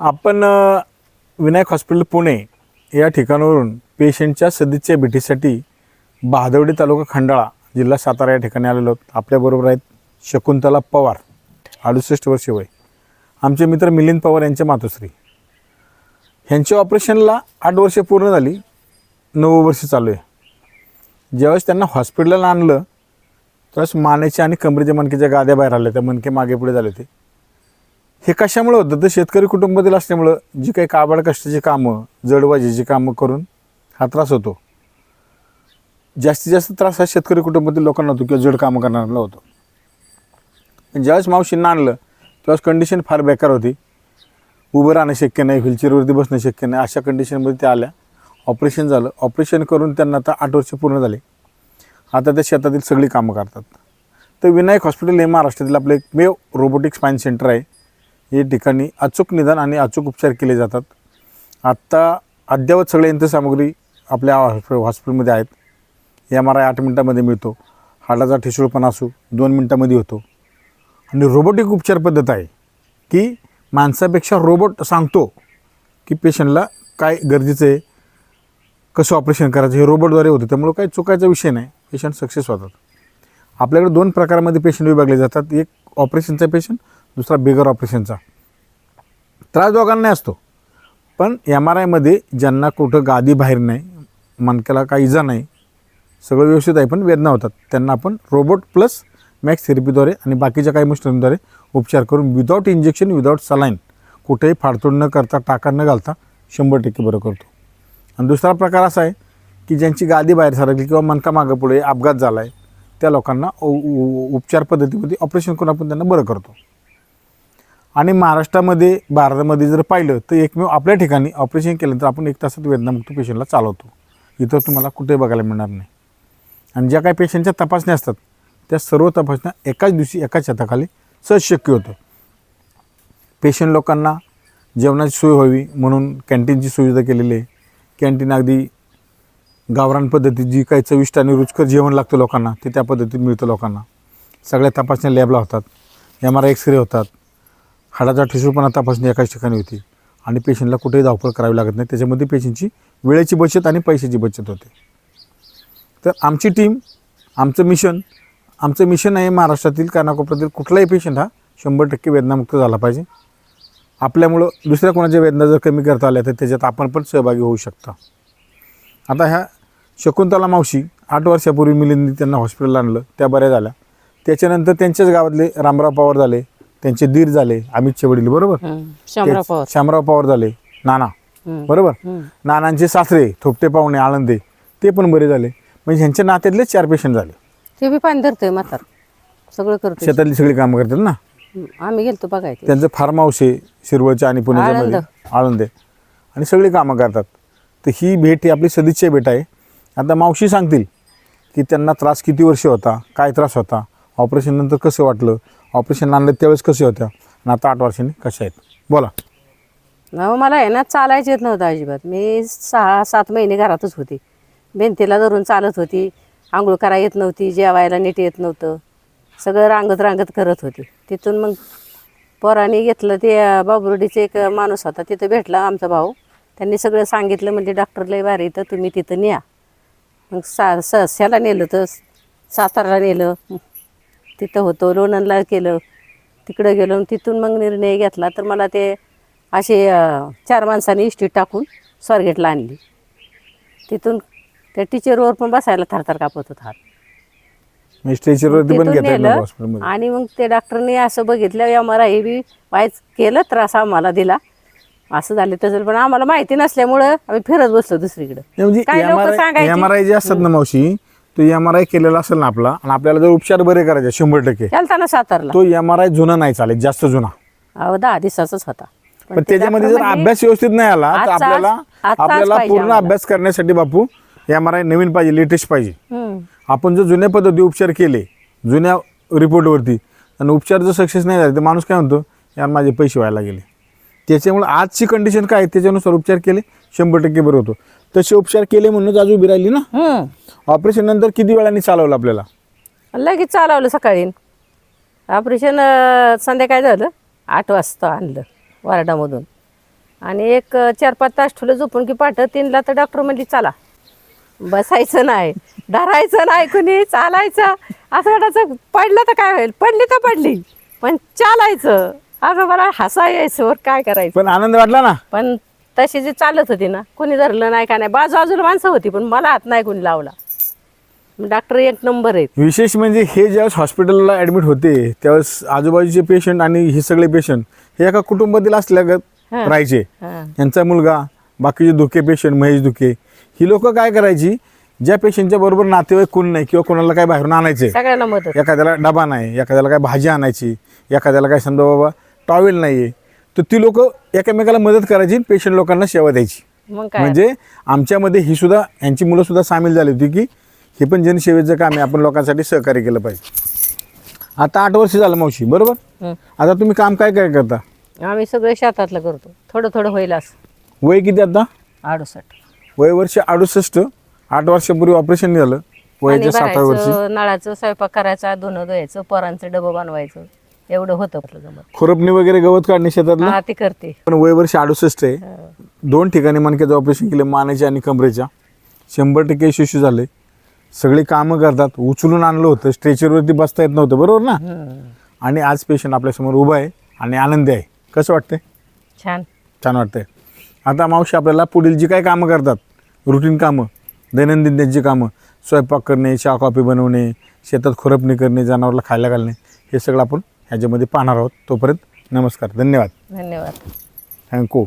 आपण अ, विनायक हॉस्पिटल पुणे या ठिकाणावरून पेशंटच्या सदिच्छा भेटीसाठी बहादवडी तालुका खंडाळा जिल्हा सातारा या ठिकाणी आलेलो आहोत. आपल्याबरोबर आहेत शकुंतला पवार अडुसष्ट वर्ष वय. आमचे मित्र मिलिंद पवार यांच्या मातोश्री. ह्यांच्या ऑपरेशनला आठ वर्षे पूर्ण झाली नऊ वर्ष चालू आहे. ज्यावेळेस त्यांना हॉस्पिटलला आणलं त्यावेळेस मानेच्या आणि कमरेच्या मनकेच्या गाद्या बाहेर आल्या त्या मणके मागे पुढे झाले होते. हे कशामुळे होतं? तर शेतकरी कुटुंबातील असल्यामुळं जी काही काबाड कष्टाची कामं जडबाजीची कामं करून हा त्रास होतो. जास्तीत जास्त त्रास हा शेतकरी कुटुंबातील लोकांना होतो किंवा जड कामं करणाऱ्याला होतो. पण ज्यावेळेस मावशींना आणलं त्यावेळेस कंडिशन फार बेकार होती. उभं राहणं शक्य नाही व्हीलचेअरवरती बसणं शक्य नाही. अशा कंडिशनमध्ये त्या आल्या. ऑपरेशन झालं. ऑपरेशन करून त्यांना आता आठ वर्ष पूर्ण झाले. आता त्या शेतातील सगळी कामं करतात. तर विनायक हॉस्पिटल हे महाराष्ट्रातील आपलं एकमेव रोबोटिक स्पाईन सेंटर आहे. या ठिकाणी अचूक निदान आणि अचूक उपचार केले जातात. आत्ता अद्ययावत सगळ्या यंत्रसामुग्री आपल्या हॉस्पि- हॉस्पिटलमध्ये आहेत. एम आर आय आठ मिनटामध्ये मिळतो. हाडाचा ठिसूळपणा असू दोन मिनटामध्ये होतो. आणि रोबोटिक उपचार पद्धत आहे की माणसापेक्षा रोबोट सांगतो की पेशंटला काय गरजेचं आहे कसं ऑपरेशन करायचं हे रोबोटद्वारे होतं. त्यामुळं काही चुकायचा विषय नाही. पेशंट सक्सेस होतात. आपल्याकडे दोन प्रकारामध्ये पेशंट विभागले जातात. एक ऑपरेशनचा पेशंट दुसरा बिगर ऑपरेशनचा त्रास दोघांना असतो. पण एम आर आयमध्ये ज्यांना कुठं गादी बाहेर नाही मणक्याला काही इजा नाही सगळं व्यवस्थित आहे पण वेदना होतात. त्यांना आपण रोबोट प्लस मॅक्स थेरपीद्वारे आणि बाकीच्या काही मशीनद्वारे उपचार करून विदाऊट इंजेक्शन विदाऊट सलाईन कुठेही फाडतोड न करता टाका न घालता शंभर टक्के बरं करतो. आणि दुसरा प्रकार असा आहे की ज्यांची गादी बाहेर सरकली किंवा मनका मागं पुढे अपघात झाला आहे त्या लोकांना उ- उ- उपचार पद्धतीमध्ये ऑपरेशन करून आपण त्यांना बरं करतो. आणि महाराष्ट्रामध्ये भारतामध्ये जर पाहिलं तर एकमेव आपल्या ठिकाणी ऑपरेशन केलं तर आपण एक तासात वेदनामुक्त पेशंटला चालवतो. इथं तुम्हाला कुठेही बघायला मिळणार नाही. आणि ज्या काही पेशंटच्या तपासण्या असतात त्या सर्व तपासण्या एकाच दिवशी एकाच छताखाली सहज शक्य होतं. पेशंट लोकांना जेवणाची सोय व्हावी म्हणून कॅन्टीनची सुविधा केलेली आहे. कॅन्टीन अगदी गावरान पद्धतीत जी काही चविष्ट आणि रुचकर जेवण लागतं लोकांना ते त्या पद्धतीत मिळतं लोकांना. सगळ्या तपासण्या लॅबला होतात. एम आर एक्स एक्सरे होतात. हाडाचा ठिसूळपणा तपासणी एकाच ठिकाणी होती. आणि पेशंटला कुठेही धावपळ करावी लागत नाही. त्याच्यामध्ये पेशंटची वेळेची बचत आणि पैशाची बचत होते. तर आमची टीम आमचं मिशन आमचं मिशन आहे महाराष्ट्रातील कानाकोपऱ्यातील कुठलाही पेशंट हा शंभर टक्के वेदनामुक्त झाला पाहिजे. आपल्यामुळं दुसऱ्या कोणाच्या वेदना जर कमी करता आल्या तर त्याच्यात आपण पण सहभागी होऊ शकता. आता ह्या शकुंतला मावशी आठ वर्षापूर्वी मिलिंदी त्यांना हॉस्पिटलला आणलं. त्या बऱ्या झाल्या. त्याच्यानंतर त्यांच्याच गावातले रामराव पवार झाले. त्यांचे दीर झाले अमितचे वडील बरोबर? पवार. शामराव पवार झाले नाना. बरोबर. नानांचे सासरे थोपटे पाहुणे आळंदे ते पण बरे झाले. म्हणजे ह्यांच्या नात्यातले चार पेशंट झाले. ते बी पाणी धरतोय म्हातार. सगळं करतोय. शेतातली सगळी कामं करतात ना. आम्ही गेलतो बघायचं त्यांचं फार्म हाऊस आहे शिरवळच्या आणि पुण्याच्या मध्ये. आळंदे आणि सगळी कामं करतात. तर ही भेट ही आपली सदिच्छा भेट आहे. आता मावशी सांगतील की त्यांना त्रास किती वर्ष होता काय त्रास होता ऑपरेशन नंतर कसं वाटलं ऑपरेशन आणलं त्यावेळेस कसे होत्या? आणि आता आठ वर्षांनी कशा आहेत? बोला. ना हो, मला आहे ना चालायचं येत नव्हतं अजिबात. मी सहा सात महिने घरातच होती. भिंतीला धरून चालत होती. आंघोळ करा येत नव्हती जेवायला नीट येत नव्हतं. सगळं रांगत रांगत करत होती. तिथून मग पोराने घेतलं ते अं, बाबुर्डीचे एक माणूस होता तिथं भेटला आमचा भाऊ. त्यांनी सगळं सांगितलं म्हणजे डॉक्टर लय भारी तर तुम्ही तिथं न्या. मग सा सस्याला नेलं तर साताराला नेलं. तिथं होतो. लोणंदला केलं तिकडं गेलो तिथून मग निर्णय घेतला. तर मला ते असे चार माणसांनी इष्टीत टाकून स्वारगेटला आणली. तिथून त्या टीचरवर पण बसायला थरथर कापत होता हात. मी स्ट्रेचरवरती पण तिथून घेता येत नेलं नव्हतं हॉस्पिटलमध्ये आणि मग ते डॉक्टरने असं बघितलं एम आर आय बी वायच केलं त्रास आम्हाला दिला. असं झालं. तसं पण आम्हाला माहिती नसल्यामुळं आम्ही फिरत बसलो दुसरीकडे. हे म्हणजे एम लोक सांगायचे. असतात ना मावशी तो एम आर आय केलेला असेल ना आपला आणि आपल्याला जर उपचार बरे करायचे शंभर टक्के चालता ना सातारला. तो एम आर आय जुना नाही चालेल जास्त जुना. अहो दहा दिवसाचाच होता. पण ते त्याच्यामध्ये जर अभ्यास व्यवस्थित नाही आला तर आजचा- आपल्याला आपल्याला पाहिजे पूर्ण आम्हाला. अभ्यास करण्यासाठी बापू एम आर आय नवीन पाहिजे लेटेस्ट पाहिजे. हम्म. आपण जर जुन्या पद्धती उपचार केले जुन्या रिपोर्टवरती आणि उपचार जर सक्सेस नाही झाले तर माणूस काय म्हणतो यार माझे पैसे व्हायला गेले त्याच्यामुळे आजची कंडिशन काय आहे? त्याच्यानुसार उपचार केले शंभर टक्के बरं होतो. तसे उपचार केले म्हणूनच आज उभी राहिली ना? हम्म. ऑपरेशन नंतर किती वेळाने चालवलं आपल्याला? लगेच चालवलं सकाळी. ऑपरेशन संध्याकाळी झालं. आठ वाजता आणलं वारडामधून. आणि एक अं, चार पाच तास ठुलं झोपून की पाठ तीनला तर डॉक्टर म्हणली चला. बसायचं नाही. धरायचं नाही कुणी चालायचं. असं वाटायचं पडलं तर काय होईल? पडली तर पडली. पण चालायचं. असं मला हसा यायचं वर काय करायचं? पण आनंद वाटला ना? पण तशी जी चालत होती ना कोणी धरलं नाही का नाही बाजू बाजूला माणसं होती पण मला हात नाही कोणी लावला. डॉक्टर एक नंबर आहेत. विशेष म्हणजे हे ज्यावेळेस हॉस्पिटलला ॲडमिट होते त्यावेळेस आजूबाजूचे पेशंट आणि हे सगळे पेशंट हे एका कुटुंबातील असल्यागत. राहायचे. यांचा मुलगा बाकीचे धुके पेशंट महेश धुके ही लोक काय करायची? ज्या पेशंटच्या बरोबर नातेवाईक कोण नाही किंवा कोणाला काय बाहेरून आणायचे. सगळ्यांना मदत. एखाद्याला डबा नाही एखाद्याला काय भाजी आणायची एखाद्याला काय समजा बाबा टॉवेल नाही आहे तर ती लोक एकामेकाला मदत करायची पेशंट लोकांना सेवा द्यायची. मग काय? म्हणजे आमच्यामध्ये ही सुद्धा यांची मुलं सुद्धा सामील झाली होती की हे पण जनसेवेचं काम आहे आपण लोकांसाठी सहकार्य केलं पाहिजे. आता आठ वर्ष झालं मावशी बरोबर? हं. आता तुम्ही काम काय काय करता? आम्ही सगळे शेतातलं करतो. थोडं थोडं होईल असं. वय किती आता? आडूसट वय वर्ष अडुसष्ट आठ वर्षापूर्वी ऑपरेशन झालं पाणी वयाच्या सातव्या वर्षी. भरायचं नळाचं स्वयंपाक करायचा धुणं धुवायचं पोरांचं डबं बनवायचं. एवढं होतं आपलं जमत खुरपणी वगैरे गवत काढणे शेतातलं? हा ते करते. पण वय वर्ष अडुसष्ट आहे. हा. दोन ठिकाणी मणक्याचं ऑपरेशन केलं मानेच्या आणि कमरेच्या. शंभर टक्के यशस्वी झाले. सगळी कामं करतात. उचलून आणलं होतं. स्ट्रेचरवरती बसता येत नव्हतं. बरोबर ना. आणि आज पेशंट आपल्यासमोर उभा आहे आणि आनंदी आहे. कसं वाटतंय? छान. छान वाटतंय. आता मावशी आपल्याला पुढील जी काही कामं करतात रुटीन कामं दैनंदिन त्यांची कामं स्वयंपाक करणे चहा कॉफी बनवणे शेतात खुरपणी करणे जनावरला खायला घालणे हे सगळं आपण ह्याच्यामध्ये पाहणार आहोत. तोपर्यंत नमस्कार धन्यवाद. धन्यवाद. थँक्यू